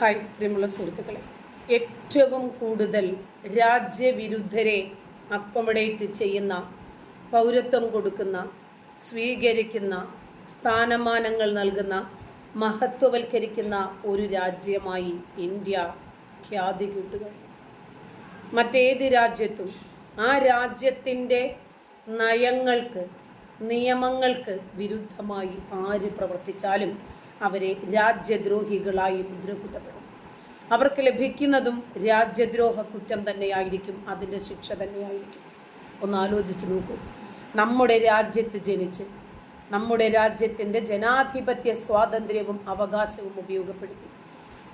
Hi പ്രിയമുള്ള സുഹൃത്തുക്കളെ. ഏറ്റവും കൂടുതൽ രാജ്യവിരുദ്ധരെ അക്കോമഡേറ്റ് ചെയ്യുന്ന പൗരത്വം കൊടുക്കുന്ന സ്വീകരിക്കുന്ന സ്ഥാനമാനങ്ങൾ നൽകുന്ന മഹത്വവൽക്കരിക്കുന്ന ഒരു രാജ്യമായി ഇന്ത്യ ഖ്യാതി കിട്ടുക. മറ്റേത് രാജ്യത്തും ആ രാജ്യത്തിന്റെ നയങ്ങൾക്ക് നിയമങ്ങൾക്ക് വിരുദ്ധമായി ആര് പ്രവർത്തിച്ചാലും അവരെ രാജ്യദ്രോഹികളായി മുദ്രകുത്തപ്പെടും. അവർക്ക് ലഭിക്കുന്നതും രാജ്യദ്രോഹ കുറ്റം തന്നെയായിരിക്കും അതിന്റെ ശിക്ഷ തന്നെയായിരിക്കും. ഒന്ന് ആലോചിച്ച് നോക്കൂ. നമ്മുടെ രാജ്യത്ത് ജനിച്ച് നമ്മുടെ രാജ്യത്തിന്റെ ജനാധിപത്യ സ്വാതന്ത്ര്യവും അവകാശവും ഉപയോഗപ്പെടുത്തി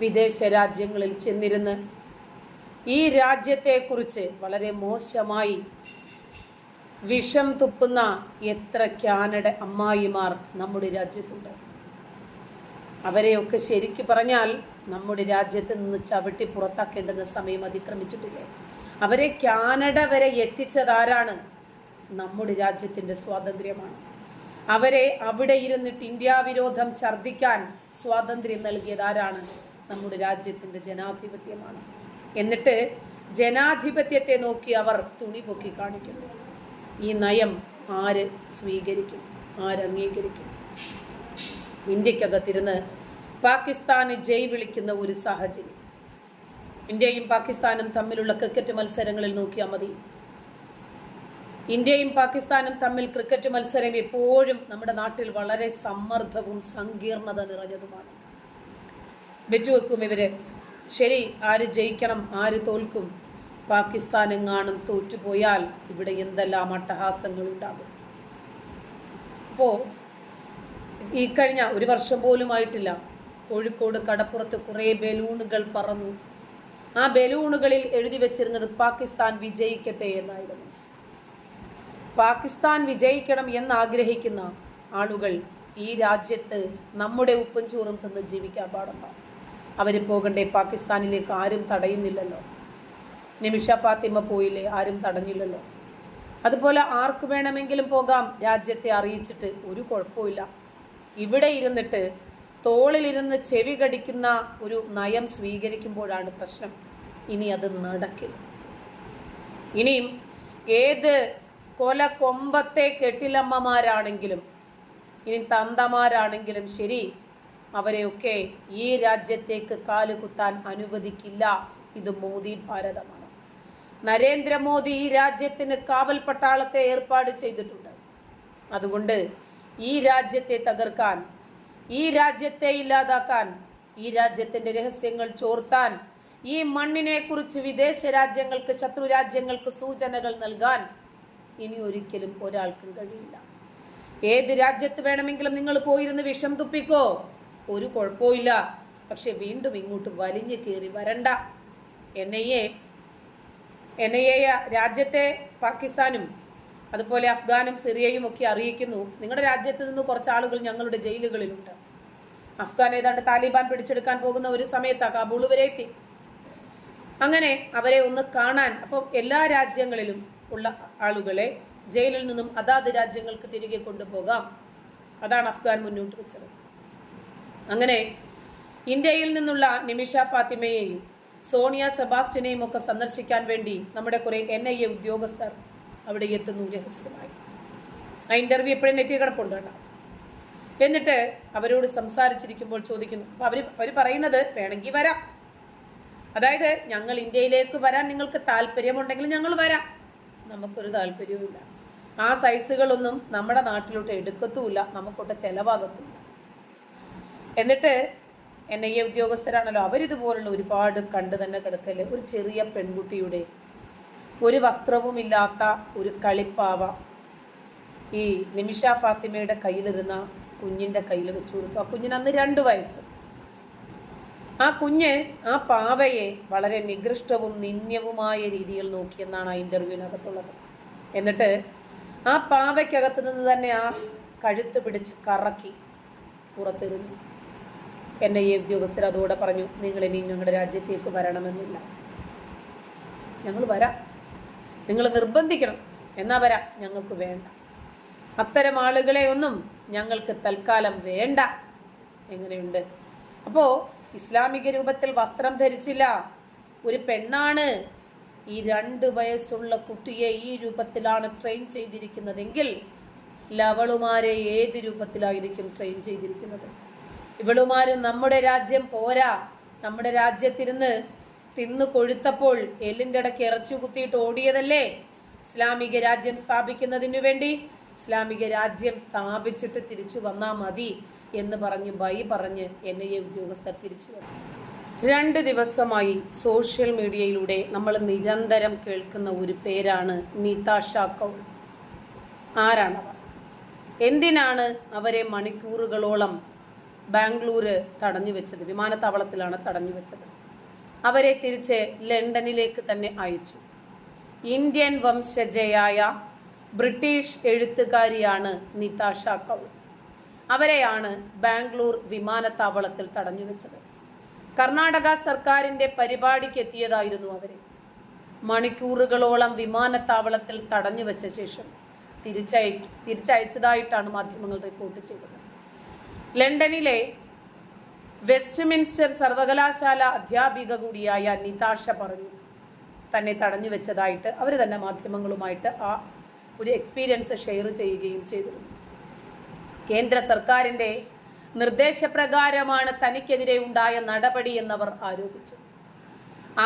വിദേശ രാജ്യങ്ങളിൽ ചെന്നിരുന്ന് ഈ രാജ്യത്തെക്കുറിച്ച് വളരെ മോശമായി വിഷം തുപ്പുന്ന എത്ര ക്യാനഡ അമ്മായിമാർ നമ്മുടെ രാജ്യത്തുണ്ട്. അവരെയൊക്കെ ശരിക്ക് പറഞ്ഞാൽ നമ്മുടെ രാജ്യത്ത് നിന്ന് ചവിട്ടി പുറത്താക്കേണ്ടുന്ന സമയം അതിക്രമിച്ചിട്ടില്ലേ? അവരെ കാനഡ വരെ എത്തിച്ചതാരാണ് നമ്മുടെ രാജ്യത്തിന്റെ സ്വാതന്ത്ര്യമാണ്. അവരെ അവിടെ ഇരുന്നിട്ട് ഇന്ത്യ വിരോധം ഛർദ്ദിക്കാൻ സ്വാതന്ത്ര്യം നൽകിയത് ആരാണ്? നമ്മുടെ രാജ്യത്തിന്റെ ജനാധിപത്യമാണ്. എന്നിട്ട് ജനാധിപത്യത്തെ നോക്കി അവർ തുണി പൊക്കി കാണിക്കുന്നു. ഈ നയം ആര് സ്വീകരിക്കും? ആര് അംഗീകരിക്കും ഇന്ത്യക്കകത്തിരുന്ന് പാകിസ്ഥാന് ജയ് വിളിക്കുന്ന ഒരു സാഹചര്യം. ഇന്ത്യയും പാകിസ്ഥാനും തമ്മിലുള്ള ക്രിക്കറ്റ് മത്സരങ്ങളിൽ നോക്കിയാൽ മതി. ഇന്ത്യയും പാകിസ്ഥാനും തമ്മിൽ ക്രിക്കറ്റ് മത്സരം എപ്പോഴും നമ്മുടെ നാട്ടിൽ വളരെ സമ്മർദ്ദവും സങ്കീർണത നിറഞ്ഞതുമാണ്. വെച്ചുവെക്കും ഇവർ. ശരി ആര് ജയിക്കണം ആര് തോൽക്കും? പാകിസ്ഥാൻ എങ്ങാനും തോറ്റുപോയാൽ ഇവിടെ എന്തെല്ലാം അട്ടഹാസങ്ങൾ ഉണ്ടാകും അപ്പോ ഈ കഴിഞ്ഞ ഒരു വർഷം പോലും ആയിട്ടില്ല. കോഴിക്കോട് കടപ്പുറത്ത് കുറേ ബലൂണുകൾ പറന്നു. ആ ബലൂണുകളിൽ എഴുതി വെച്ചിരുന്നത് പാകിസ്ഥാൻ വിജയിക്കട്ടെ എന്നായിരുന്നു. പാകിസ്ഥാൻ വിജയിക്കണം എന്നാഗ്രഹിക്കുന്ന ആളുകൾ ഈ രാജ്യത്ത് നമ്മുടെ ഉപ്പും ചോറും തിന്ന് ജീവിക്കാൻ പാടില്ല അവർ പോകണ്ടേ പാകിസ്ഥാനിലേക്ക് ആരും തടയുന്നില്ലല്ലോ. നിമിഷ ഫാത്തിമ പോയില്ലേ ആരും തടഞ്ഞില്ലല്ലോ. അതുപോലെ ആർക്ക് വേണമെങ്കിലും പോകാം. രാജ്യത്തെ അറിയിച്ചിട്ട് ഒരു കുഴപ്പമില്ല ഇവിടെ ഇരുന്നിട്ട് തോളിലിരുന്ന് ചെവി കടിക്കുന്ന ഒരു നയം സ്വീകരിക്കുമ്പോഴാണ് പ്രശ്നം. ഇനി അത് നടക്കില്ല. ഇനിയും ഏത് കൊല കൊമ്പത്തെ കെട്ടിലമ്മമാരാണെങ്കിലും ഇനി തന്തമാരാണെങ്കിലും ശരി അവരെയൊക്കെ ഈ രാജ്യത്തേക്ക് കാലുകുത്താൻ അനുവദിക്കില്ല. ഇത് മോദി ഭാരതമാണ്. നരേന്ദ്രമോദി ഈ രാജ്യത്തിന് കാവൽ പട്ടാളത്തെ ഏർപ്പാട് ചെയ്തിട്ടുണ്ട്. അതുകൊണ്ട് ഈ രാജ്യത്തെ തകർക്കാൻ ഈ രാജ്യത്തെ ഇല്ലാതാക്കാൻ ഈ രാജ്യത്തിന്റെ രഹസ്യങ്ങൾ ചോർത്താൻ ഈ മണ്ണിനെ കുറിച്ച് വിദേശ രാജ്യങ്ങൾക്ക് ശത്രു രാജ്യങ്ങൾക്ക് സൂചനകൾ നൽകാൻ ഇനി ഒരിക്കലും ഒരാൾക്കും കഴിയില്ല. ഏത് രാജ്യത്ത് വേണമെങ്കിലും നിങ്ങൾ പോയിരുന്ന് വിഷം തുപ്പിക്കോ? ഒരു കുഴപ്പമില്ല പക്ഷെ വീണ്ടും ഇങ്ങോട്ട് വലിഞ്ഞു കയറി വരണ്ട. എൻ ഐ എ രാജ്യത്തെ പാകിസ്ഥാനും അതുപോലെ അഫ്ഗാനും സിറിയയും ഒക്കെ അറിയിക്കുന്നു. നിങ്ങളുടെ രാജ്യത്ത് നിന്ന് കുറച്ച് ആളുകൾ ഞങ്ങളുടെ ജയിലുകളിലുണ്ട്. അഫ്ഗാൻ ഏതാണ്ട് താലിബാൻ പിടിച്ചെടുക്കാൻ പോകുന്ന ഒരു സമയത്താണ് കാബൂൾ വരെ എത്തി. അങ്ങനെ അവരെ ഒന്ന് കാണാൻ അപ്പോൾ എല്ലാ രാജ്യങ്ങളിലും ഉള്ള ആളുകളെ ജയിലിൽ നിന്നും അതാത് രാജ്യങ്ങൾക്ക് തിരികെ കൊണ്ടുപോകാം. അതാണ് അഫ്ഗാൻ മുന്നോട്ട് വെച്ചത്. അങ്ങനെ ഇന്ത്യയിൽ നിന്നുള്ള നിമിഷ ഫാത്തിമയെയും സോണിയ സെബാസ്റ്റിനെയും ഒക്കെ സന്ദർശിക്കാൻ വേണ്ടി നമ്മുടെ കുറെ എൻ ഐ എ ഉദ്യോഗസ്ഥർ അവിടെ എത്തുന്നു രഹസ്യമായി. ആ ഇന്റർവ്യൂ എപ്പോഴും നെറ്റിൽ കിടപ്പുണ്ട് കേട്ടോ. എന്നിട്ട് അവരോട് സംസാരിച്ചിരിക്കുമ്പോൾ ചോദിക്കുന്നു അപ്പൊ അവർ അവർ പറയുന്നത് വേണമെങ്കിൽ വരാം. അതായത് ഞങ്ങൾ ഇന്ത്യയിലേക്ക് വരാൻ നിങ്ങൾക്ക് താല്പര്യമുണ്ടെങ്കിൽ ഞങ്ങൾ വരാം. നമുക്കൊരു താല്പര്യവുമില്ല. ആ സൈസുകളൊന്നും നമ്മുടെ നാട്ടിലോട്ട് എടുക്കത്തുമില്ല നമുക്കൊട്ട് ചെലവാകത്തുമില്ല. എന്നിട്ട് എൻ ഐ എ ഉദ്യോഗസ്ഥരാണല്ലോ അവരിതുപോലുള്ള ഒരുപാട് കണ്ടു തന്നെ കിടക്കൽ ഒരു ചെറിയ പെൺകുട്ടിയുടെ ഒരു വസ്ത്രവുമില്ലാത്ത ഒരു കളിപ്പാവ ഈ നിമിഷ ഫാത്തിമയുടെ കയ്യിലിരുന്ന കുഞ്ഞിന്റെ കയ്യിൽ വെച്ചു കൊടുത്തു. ആ കുഞ്ഞിന് അന്ന് രണ്ട് വയസ്സ്. ആ കുഞ്ഞ് ആ പാവയെ വളരെ നികൃഷ്ടവും നിന്ദ്യവുമായ രീതിയിൽ നോക്കിയെന്നാണ് ആ ഇന്റർവ്യൂവിനകത്തുള്ളത് എന്നിട്ട് ആ പാവയ്ക്കകത്ത് നിന്ന് തന്നെ ആ കഴുത്ത് പിടിച്ച് കറക്കി പുറത്തെറിഞ്ഞു എൻ ഐ എ ഉദ്യോഗസ്ഥർ അതോടെ പറഞ്ഞു നിങ്ങൾ ഇനി ഞങ്ങളുടെ രാജ്യത്തേക്ക് വരണമെന്നില്ല. ഞങ്ങൾ വരാം. നിങ്ങൾ നിർബന്ധിക്കണം. എന്നാ വരാം ഞങ്ങൾക്ക് വേണ്ട. അത്തരം ആളുകളെ ഒന്നും ഞങ്ങൾക്ക് തൽക്കാലം വേണ്ട. എങ്ങനെയുണ്ട്? അപ്പോൾ ഇസ്ലാമിക രൂപത്തിൽ വസ്ത്രം ധരിച്ചില്ല. ഒരു പെണ്ണാണ് ഈ രണ്ട് വയസ്സുള്ള കുട്ടിയെ ഈ രൂപത്തിലാണ് ട്രെയിൻ ചെയ്തിരിക്കുന്നതെങ്കിൽ ലവളുമാരെ ഏത് രൂപത്തിലായിരിക്കും ട്രെയിൻ ചെയ്തിരിക്കുന്നത്? ഇവളുമാരും നമ്മുടെ രാജ്യം പോരാ. നമ്മുടെ രാജ്യത്തിരുന്ന് തിന്നു കൊഴുത്തപ്പോൾ എല്ലിന്റെ ഇടയ്ക്ക് ഇറച്ചു കുത്തിയിട്ട് ഓടിയതല്ലേ? ഇസ്ലാമിക രാജ്യം സ്ഥാപിക്കുന്നതിനു വേണ്ടി ഇസ്ലാമിക രാജ്യം സ്ഥാപിച്ചിട്ട് തിരിച്ചു വന്നാൽ മതി എന്ന് പറഞ്ഞ് ബൈ പറഞ്ഞ് എൻ ഐ എ ഉദ്യോഗസ്ഥർ തിരിച്ചു വന്നു. രണ്ട് ദിവസമായി സോഷ്യൽ മീഡിയയിലൂടെ നമ്മൾ നിരന്തരം കേൾക്കുന്ന ഒരു പേരാണ് നിതാഷ കൗൾ. ആരാണവർ എന്തിനാണ് അവരെ മണിക്കൂറുകളോളം ബാംഗ്ലൂര് തടഞ്ഞു വെച്ചത്? വിമാനത്താവളത്തിലാണ് തടഞ്ഞു വെച്ചത്. അവരെ തിരിച്ച് ലണ്ടനിലേക്ക് തന്നെ അയച്ചു. ഇന്ത്യൻ വംശജയായ ബ്രിട്ടീഷ് എഴുത്തുകാരിയാണ് നിതാഷ കൗൾ. അവരെയാണ് ബാംഗ്ലൂർ വിമാനത്താവളത്തിൽ തടഞ്ഞു വെച്ചത് കർണാടക സർക്കാരിന്റെ പരിപാടിക്ക് എത്തിയതായിരുന്നു അവരെ. മണിക്കൂറുകളോളം വിമാനത്താവളത്തിൽ തടഞ്ഞു വെച്ച ശേഷം തിരിച്ചയ തിരിച്ചയച്ചതായിട്ടാണ് മാധ്യമങ്ങൾ റിപ്പോർട്ട് ചെയ്തത്. ലണ്ടനിലെ വെസ്റ്റ്മിൻസ്റ്റർ സർവകലാശാല അധ്യാപിക കൂടിയായ നിതാഷ പറഞ്ഞു. തന്നെ തടഞ്ഞു വെച്ചതായിട്ട് അവർ തന്നെ മാധ്യമങ്ങളുമായിട്ട് ആ ഒരു എക്സ്പീരിയൻസ് ഷെയർ ചെയ്യുകയും ചെയ്തിരുന്നു കേന്ദ്ര സർക്കാരിന്റെ നിർദ്ദേശപ്രകാരമാണ് തനിക്കെതിരെ ഉണ്ടായ നടപടി എന്നവർ ആരോപിച്ചു.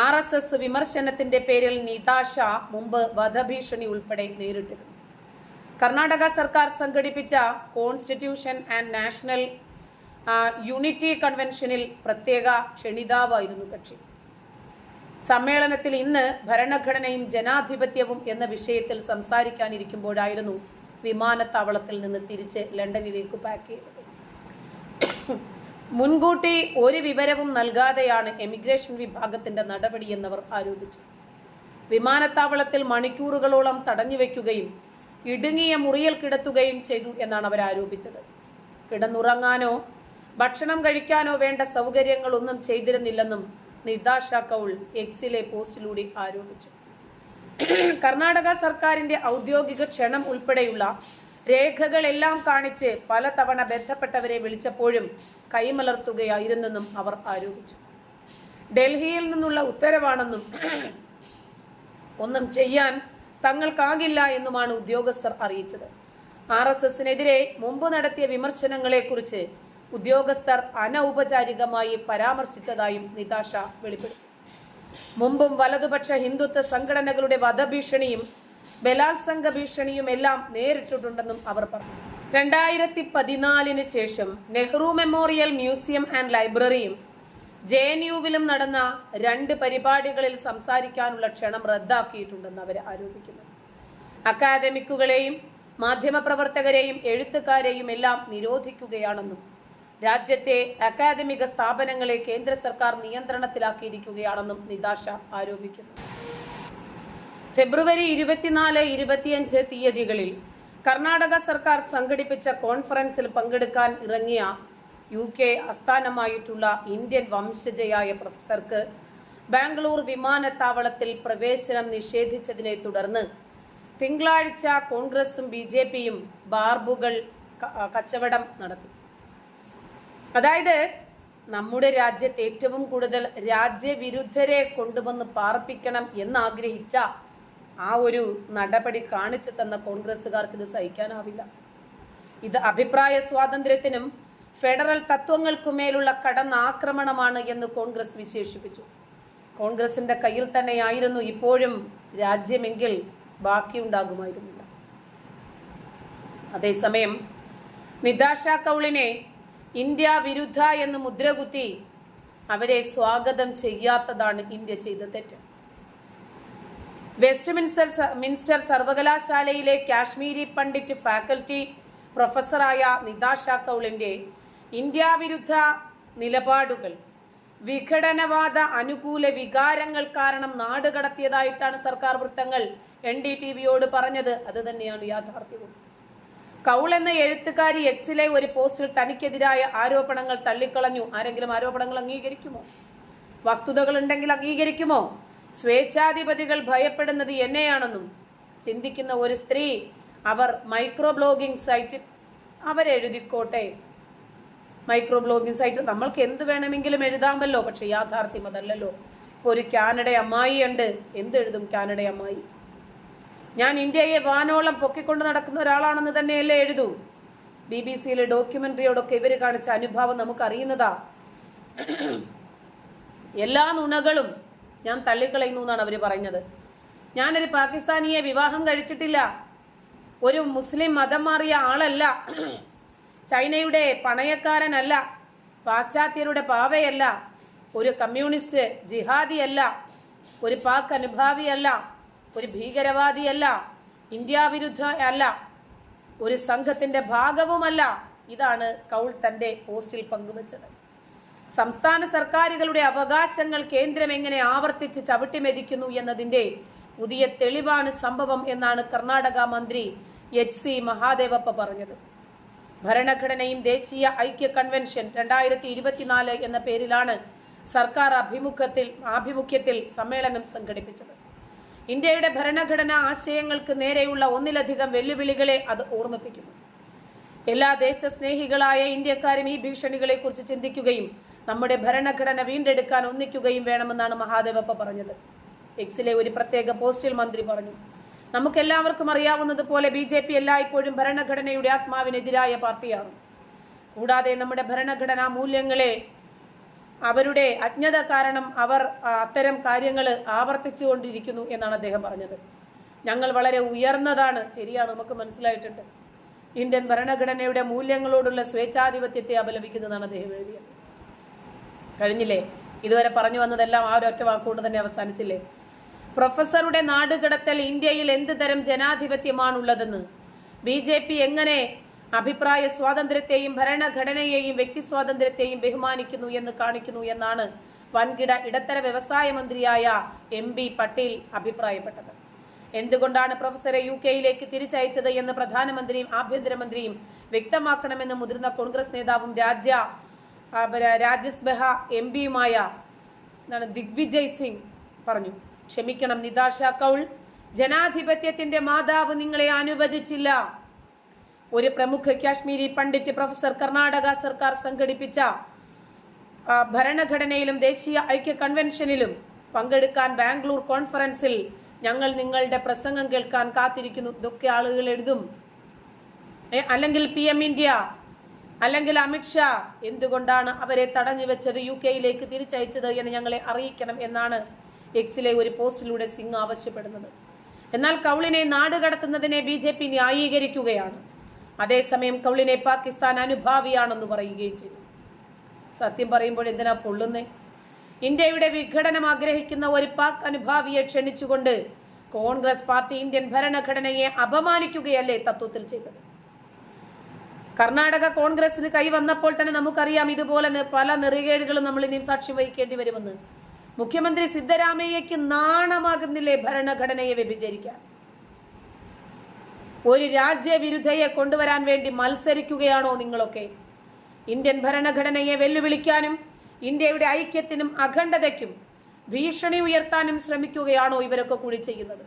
ആർ എസ് എസ് വിമർശനത്തിന്റെ പേരിൽ നിതാഷ മുമ്പ് വധഭീഷണി ഉൾപ്പെടെ നേരിട്ടിരുന്നു. കർണാടക സർക്കാർ സംഘടിപ്പിച്ച കോൺസ്റ്റിറ്റ്യൂഷൻ ആൻഡ് നാഷണൽ യൂണിറ്റി കൺവെൻഷനിൽ പ്രത്യേക ക്ഷണിതാവായിരുന്നു കക്ഷി. സമ്മേളനത്തിൽ ഇന്ന് ഭരണഘടനയും ജനാധിപത്യവും എന്ന വിഷയത്തിൽ സംസാരിക്കാനിരിക്കുമ്പോഴായിരുന്നു വിമാനത്താവളത്തിൽ നിന്ന് തിരിച്ച് ലണ്ടനിലേക്ക് പാക്ക് ചെയ്തത്. മുൻകൂട്ടി ഒരു വിവരവും നൽകാതെയാണ് എമിഗ്രേഷൻ വിഭാഗത്തിന്റെ നടപടി എന്നവർ ആരോപിച്ചു. വിമാനത്താവളത്തിൽ മണിക്കൂറുകളോളം തടഞ്ഞു വെക്കുകയും ഇടുങ്ങിയ മുറിയിൽ കിടത്തുകയും ചെയ്തു എന്നാണ് അവർ ആരോപിച്ചത്. കിടന്നുറങ്ങാനോ ഭക്ഷണം കഴിക്കാനോ വേണ്ട സൗകര്യങ്ങളൊന്നും ചെയ്തിരുന്നില്ലെന്നും നിതാഷ കൗൾ എക്സിലെ പോസ്റ്റിലൂടെ ആരോപിച്ചു. കർണാടക സർക്കാരിന്റെ ഔദ്യോഗിക ക്ഷണം ഉൾപ്പെടെയുള്ള രേഖകളെല്ലാം കാണിച്ച് പലതവണ ബന്ധപ്പെട്ടവരെ വിളിച്ചപ്പോഴും കൈമലർത്തുകയായിരുന്നെന്നും അവർ ആരോപിച്ചു. ഡൽഹിയിൽ നിന്നുള്ള ഉത്തരവാണെന്നും ഒന്നും ചെയ്യാൻ തങ്ങൾക്കാകില്ല എന്നുമാണ് ഉദ്യോഗസ്ഥർ അറിയിച്ചത്. ആർ എസ് എസിനെതിരെ മുമ്പ് നടത്തിയ വിമർശനങ്ങളെക്കുറിച്ച് ഉദ്യോഗസ്ഥർ അനൗപചാരികമായി പരാമർശിച്ചതായും നിതാഷ വെളിപ്പെടുത്തി. മുമ്പും വലതുപക്ഷ ഹിന്ദുത്വ സംഘടനകളുടെ വധഭീഷണിയും ബലാത്സംഗ ഭീഷണിയും എല്ലാം നേരിട്ടിട്ടുണ്ടെന്നും അവർ പറഞ്ഞു. രണ്ടായിരത്തി പതിനാലിന് ശേഷം നെഹ്റു മെമ്മോറിയൽ മ്യൂസിയം ആൻഡ് ലൈബ്രറിയും ജെ എൻ യുവിലും നടന്ന രണ്ട് പരിപാടികളിൽ സംസാരിക്കാനുള്ള ക്ഷണം റദ്ദാക്കിയിട്ടുണ്ടെന്ന് അവർ ആരോപിക്കുന്നു. അക്കാദമിക്കുകളെയും മാധ്യമപ്രവർത്തകരെയും എഴുത്തുകാരെയും എല്ലാം നിരോധിക്കുകയാണെന്നും രാജ്യത്തെ അക്കാദമിക സ്ഥാപനങ്ങളെ കേന്ദ്ര സർക്കാർ നിയന്ത്രണത്തിലാക്കിയിരിക്കുകയാണെന്നും നിതാഷ ആരോപിക്കുന്നു. ഫെബ്രുവരി ഇരുപത്തിനാല് ഇരുപത്തിയഞ്ച് തീയതികളിൽ കർണാടക സർക്കാർ സംഘടിപ്പിച്ച കോൺഫറൻസിൽ പങ്കെടുക്കാൻ ഇറങ്ങിയ യു കെ ആസ്ഥാനമായിട്ടുള്ള ഇന്ത്യൻ വംശജയായ പ്രൊഫസർക്ക് ബാംഗ്ലൂർ വിമാനത്താവളത്തിൽ പ്രവേശനം നിഷേധിച്ചതിനെ തുടർന്ന് തിങ്കളാഴ്ച കോൺഗ്രസും ബി ജെ പിയും ബാർബുകൾ കച്ചവടം നടത്തി. അതായത് നമ്മുടെ രാജ്യത്ത് ഏറ്റവും കൂടുതൽ രാജ്യവിരുദ്ധരെ കൊണ്ടുവന്ന് പാർപ്പിക്കണം എന്നാഗ്രഹിച്ച ആ ഒരു നടപടി കാണിച്ചു തന്ന കോൺഗ്രസ്സുകാർക്ക് ഇത് സഹിക്കാനാവില്ല. ഇത് അഭിപ്രായ സ്വാതന്ത്ര്യത്തിനും ഫെഡറൽ തത്വങ്ങൾക്കുമേലുള്ള കടന്നാക്രമണമാണ് എന്ന് കോൺഗ്രസ് വിശേഷിപ്പിച്ചു. കോൺഗ്രസിന്റെ കയ്യിൽ തന്നെയായിരുന്നു ഇപ്പോഴും രാജ്യമെങ്കിൽ ബാക്കിയുണ്ടാകുമായിരുന്നില്ല. അതേസമയം നിതാഷ കൗളിനെ ഇന്ത്യ വിരുദ്ധ എന്ന് മുദ്രകുത്തി അവരെ സ്വാഗതം ചെയ്യാത്തതാണ് ഇന്ത്യ ചെയ്ത തെറ്റ്. വെസ്റ്റ് മിൻസ്റ്റർ മിൻസ്റ്റർ സർവകലാശാലയിലെ കാശ്മീരി പണ്ഡിറ്റ് ഫാക്കൽറ്റി പ്രൊഫസറായ നിതാഷ കൗളിന്റെ ഇന്ത്യ വിരുദ്ധ നിലപാടുകൾ വിഘടനവാദ അനുകൂല വികാരങ്ങൾ കാരണം നാട് കടത്തിയതായിട്ടാണ് സർക്കാർ വൃത്തങ്ങൾ എൻ ഡി ടി വിയോട് പറഞ്ഞത്. അത് തന്നെയാണ് യാഥാർത്ഥ്യവും. കൗൾ എന്ന എഴുത്തുകാരി എക്സിലെ ഒരു പോസ്റ്റിൽ തനിക്കെതിരായ ആരോപണങ്ങൾ തള്ളിക്കളഞ്ഞു. ആരെങ്കിലും ആരോപണങ്ങൾ അംഗീകരിക്കുമോ? വസ്തുതകൾ ഉണ്ടെങ്കിൽ അംഗീകരിക്കുമോ? സ്വേച്ഛാധിപതികൾ ഭയപ്പെടുന്നത് എന്നെയാണെന്നും ചിന്തിക്കുന്ന ഒരു സ്ത്രീ അവർ മൈക്രോ ബ്ലോഗിംഗ് സൈറ്റിൽ അവരെഴുതിക്കോട്ടെ. മൈക്രോ ബ്ലോഗിംഗ് സൈറ്റ് നമ്മൾക്ക് എന്ത് വേണമെങ്കിലും എഴുതാമല്ലോ പക്ഷെ യാഥാർത്ഥ്യം അതല്ലല്ലോ. ഇപ്പോൾ ഒരു കാനഡ അമ്മായി ഉണ്ട്. എന്തെഴുതും കാനഡ അമ്മായി? ഞാൻ ഇന്ത്യയെ വാനോളം പൊക്കിക്കൊണ്ട് നടക്കുന്ന ഒരാളാണെന്ന് തന്നെയല്ലേ എഴുതൂ. ബി ബി സിയിലെ ഡോക്യുമെന്ററിയോടൊക്കെ ഇവർ കാണിച്ച അനുഭാവം നമുക്ക് അറിയുന്നതാ എല്ലാ നുണകളും ഞാൻ തള്ളിക്കളയുന്നു എന്നാണ് അവർ പറഞ്ഞത് ഞാനൊരു പാകിസ്ഥാനിയെ വിവാഹം കഴിച്ചിട്ടില്ല. ഒരു മുസ്ലിം മതം മാറിയ ആളല്ല. ചൈനയുടെ പണയക്കാരനല്ല. പാശ്ചാത്യരുടെ പാവയല്ല. ഒരു കമ്മ്യൂണിസ്റ്റ് ജിഹാദിയല്ല. ഒരു പാക് അനുഭാവിയല്ല. ഒരു ഭീകരവാദിയല്ല ഇന്ത്യ വിരുദ്ധ അല്ല ഒരു സംഘത്തിന്റെ ഭാഗവുമല്ല. ഇതാണ് കൗൾ തന്റെ പോസ്റ്റിൽ പങ്കുവച്ചത്. സംസ്ഥാന സർക്കാരുകളുടെ അവകാശങ്ങൾ കേന്ദ്രം എങ്ങനെ ആവർത്തിച്ച് ചവിട്ടിമെതിക്കുന്നു എന്നതിന്റെ പുതിയ തെളിവാണ് സംഭവം എന്നാണ് കർണാടക മന്ത്രി എച്ച് സി മഹാദേവപ്പ പറഞ്ഞത്. ഭരണഘടനയും ദേശീയ ഐക്യ കൺവെൻഷൻ രണ്ടായിരത്തി ഇരുപത്തിനാല് എന്ന പേരിലാണ് സർക്കാർ അഭിമുഖത്തിൽ ആഭിമുഖ്യത്തിൽ സമ്മേളനം സംഘടിപ്പിച്ചത്. ഇന്ത്യയുടെ ഭരണഘടനാ ആശയങ്ങൾക്ക് നേരെയുള്ള ഒന്നിലധികം വെല്ലുവിളികളെ അത് ഓർമ്മിപ്പിക്കുന്നു. എല്ലാ ദേശസ്നേഹികളായ ഇന്ത്യക്കാരും ഈ ഭീഷണികളെ കുറിച്ച് ചിന്തിക്കുകയും നമ്മുടെ ഭരണഘടന വീണ്ടെടുക്കാൻ ഒന്നിക്കുകയും വേണമെന്നാണ് മഹാദേവപ്പ പറഞ്ഞത്. എക്സിലെ ഒരു പ്രത്യേക പോസ്റ്റിൽ മന്ത്രി പറഞ്ഞു നമുക്കെല്ലാവർക്കും അറിയാവുന്നത് പോലെ ബി ജെ പി എല്ലായ്പ്പോഴും ഭരണഘടനയുടെ ആത്മാവിനെതിരായ പാർട്ടിയാണ്. കൂടാതെ നമ്മുടെ ഭരണഘടനാ മൂല്യങ്ങളെ അവരുടെ അജ്ഞത കാരണം അവർ അത്തരം കാര്യങ്ങൾ ആവർത്തിച്ചു കൊണ്ടിരിക്കുന്നു എന്നാണ് അദ്ദേഹം പറഞ്ഞത്. ഞങ്ങൾ വളരെ ഉയർന്നതാണ് ശരിയാണ് നമുക്ക് മനസ്സിലായിട്ടുണ്ട്. ഇന്ത്യൻ ഭരണഘടനയുടെ മൂല്യങ്ങളോടുള്ള സ്വേച്ഛാധിപത്യത്തെ അപലപിക്കുന്നതാണ് അദ്ദേഹം എഴുതിയത്. കഴിഞ്ഞില്ലേ? ഇതുവരെ പറഞ്ഞു വന്നതെല്ലാം ആ ഒരൊറ്റ വാക്കുകൊണ്ട് തന്നെ അവസാനിച്ചില്ലേ? പ്രൊഫസറുടെ നാടുകടത്തൽ ഇന്ത്യയിൽ എന്ത് തരം ജനാധിപത്യമാണുള്ളതെന്ന് ബി ജെ പി എങ്ങനെ അഭിപ്രായ സ്വാതന്ത്ര്യത്തെയും ഭരണഘടനയെയും വ്യക്തി സ്വാതന്ത്ര്യത്തെയും ബഹുമാനിക്കുന്നു എന്ന് കാണിക്കുന്നു എന്നാണ് വൻകിട ഇടത്തര വ്യവസായ മന്ത്രിയായ എം ബി പട്ടേൽ അഭിപ്രായപ്പെട്ടത്. എന്തുകൊണ്ടാണ് പ്രൊഫസറെ യു കെയിലേക്ക് തിരിച്ചയച്ചത് എന്ന് പ്രധാനമന്ത്രിയും ആഭ്യന്തരമന്ത്രിയും വ്യക്തമാക്കണമെന്ന് മുതിർന്ന കോൺഗ്രസ് നേതാവും രാജ്യ രാജ്യസഭ എം പിയുമായ ദിഗ്വിജയ് സിംഗ് പറഞ്ഞു. ക്ഷമിക്കണം നിതാഷ കൗൾ. ജനാധിപത്യത്തിന്റെ മാതാവ് നിങ്ങളെ അനുവദിച്ചില്ല. ഒരു പ്രമുഖ കാശ്മീരി പണ്ഡിറ്റ് പ്രൊഫസർ കർണാടക സർക്കാർ സംഘടിപ്പിച്ച ഭരണഘടനയിലും ദേശീയ ഐക്യ കൺവെൻഷനിലും പങ്കെടുക്കാൻ ബാംഗ്ലൂർ കോൺഫറൻസിൽ ഞങ്ങൾ നിങ്ങളുടെ പ്രസംഗം കേൾക്കാൻ കാത്തിരിക്കുന്നു. ഇതൊക്കെ ആളുകൾ എഴുതും. അല്ലെങ്കിൽ പി എം ഇന്ത്യ അല്ലെങ്കിൽ അമിത്ഷാ എന്തുകൊണ്ടാണ് അവരെ തടഞ്ഞു വെച്ചത് യു കെയിലേക്ക് തിരിച്ചയച്ചത് എന്ന് ഞങ്ങളെ അറിയിക്കണം എന്നാണ് എക്സിലെ ഒരു പോസ്റ്റിലൂടെ സിംഗ് ആവശ്യപ്പെടുന്നത്. എന്നാൽ കൗളിനെ നാട് കടത്തുന്നതിനെ ബി ന്യായീകരിക്കുകയാണ്. അതേസമയം കൗളിനെ പാകിസ്ഥാൻ അനുഭാവിയാണെന്ന് പറയുകയും ചെയ്തു. സത്യം പറയുമ്പോൾ എന്തിനാ പൊള്ളുന്നേ? ഇന്ത്യയുടെ വിഘടനം ആഗ്രഹിക്കുന്ന ഒരു പാക് അനുഭാവിയെ ക്ഷണിച്ചുകൊണ്ട് കോൺഗ്രസ് പാർട്ടി ഇന്ത്യൻ ഭരണഘടനയെ അപമാനിക്കുകയല്ലേ തത്വത്തിൽ ചെയ്തത്? കർണാടക കോൺഗ്രസിന് കൈവന്നപ്പോൾ തന്നെ നമുക്കറിയാം ഇതുപോലെ പല നെറികേടുകളും നമ്മൾ ഇനിയും സാക്ഷ്യം വഹിക്കേണ്ടി വരുമെന്ന്. മുഖ്യമന്ത്രി സിദ്ധരാമയ്യക്ക് നാണമാകുന്നില്ലേ ഭരണഘടനയെ വ്യഭിചരിക്കാൻ? ഒരു രാജ്യവിരുദ്ധയെ കൊണ്ടുവരാൻ വേണ്ടി മത്സരിക്കുകയാണോ നിങ്ങളൊക്കെ? ഇന്ത്യൻ ഭരണഘടനയെ വെല്ലുവിളിക്കാനും ഇന്ത്യയുടെ ഐക്യത്തിനും അഖണ്ഡതയ്ക്കും ഭീഷണി ഉയർത്താനും ശ്രമിക്കുകയാണോ ഇവരൊക്കെ കൂടി ചെയ്യുന്നത്?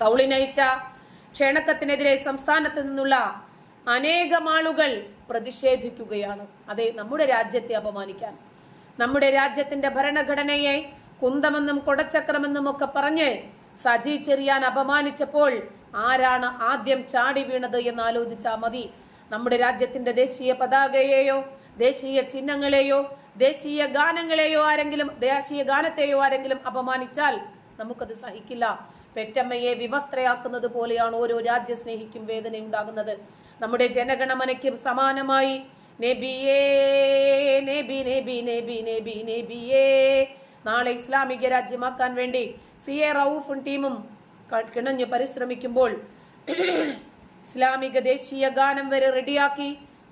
കൗളിനയിച്ച ക്ഷണക്കത്തിനെതിരെ സംസ്ഥാനത്ത് നിന്നുള്ള അനേകം ആളുകൾ പ്രതിഷേധിക്കുകയാണ്. അതെ നമ്മുടെ രാജ്യത്തെ അപമാനിക്കാൻ. നമ്മുടെ രാജ്യത്തിന്റെ ഭരണഘടനയെ കുന്തമെന്നും കൊടച്ചക്രമെന്നും ഒക്കെ പറഞ്ഞ് സജി ചെറിയാൻ അപമാനിച്ചപ്പോൾ ആരാണ് ആദ്യം ചാടി വീണത് എന്ന് ആലോചിച്ചാൽ മതി. നമ്മുടെ രാജ്യത്തിന്റെ ദേശീയ പതാകയെയോ ദേശീയ ചിഹ്നങ്ങളെയോ ദേശീയ ഗാനങ്ങളെയോ ആരെങ്കിലും ദേശീയ ഗാനത്തെയോ ആരെങ്കിലും അപമാനിച്ചാൽ നമുക്കത് സഹിക്കില്ല. പെറ്റമ്മയെ വിവസ്ത്രയാക്കുന്നത് പോലെയാണ് ഓരോ രാജ്യസ്നേഹിക്കും വേദന ഉണ്ടാകുന്നത് നമ്മുടെ ജനഗണമനയ്ക്ക് സമാനമായി നബി നബി നബി നബി നാളെ ഇസ്ലാമിക രാജ്യമാക്കാൻ വേണ്ടി സി എ റൌഫും ടീമും കിണഞ്ഞു പരിശ്രമിക്കുമ്പോൾ ഇസ്ലാമിക ദേശീയ ഗാനം വരെ റെഡിയാക്കി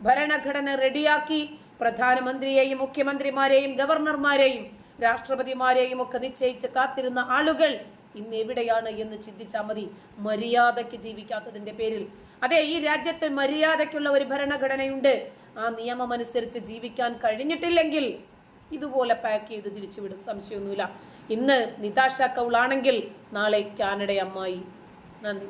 ഭരണഘടന റെഡിയാക്കി പ്രധാനമന്ത്രിയെയും മുഖ്യമന്ത്രിമാരെയും ഗവർണർമാരെയും രാഷ്ട്രപതിമാരെയും ഒക്കെ നിശ്ചയിച്ച് കാത്തിരുന്ന ആളുകൾ ഇന്ന് എവിടെയാണ് എന്ന് ചിന്തിച്ചാൽ മതി. മര്യാദയ്ക്ക് ജീവിക്കാത്തതിന്റെ പേരിൽ. അതെ ഈ രാജ്യത്ത് മര്യാദയ്ക്കുള്ള ഒരു ഭരണഘടനയുണ്ട്. ആ നിയമം അനുസരിച്ച് ജീവിക്കാൻ കഴിഞ്ഞിട്ടില്ലെങ്കിൽ ഇതുപോലെ പാക്ക് ചെയ്ത് തിരിച്ചുവിടും. സംശയമൊന്നുമില്ല. ഇന്ന് നിതാഷ കൗളാണെങ്കിൽ നാളെ കാനഡ അമ്മായി. നന്ദി.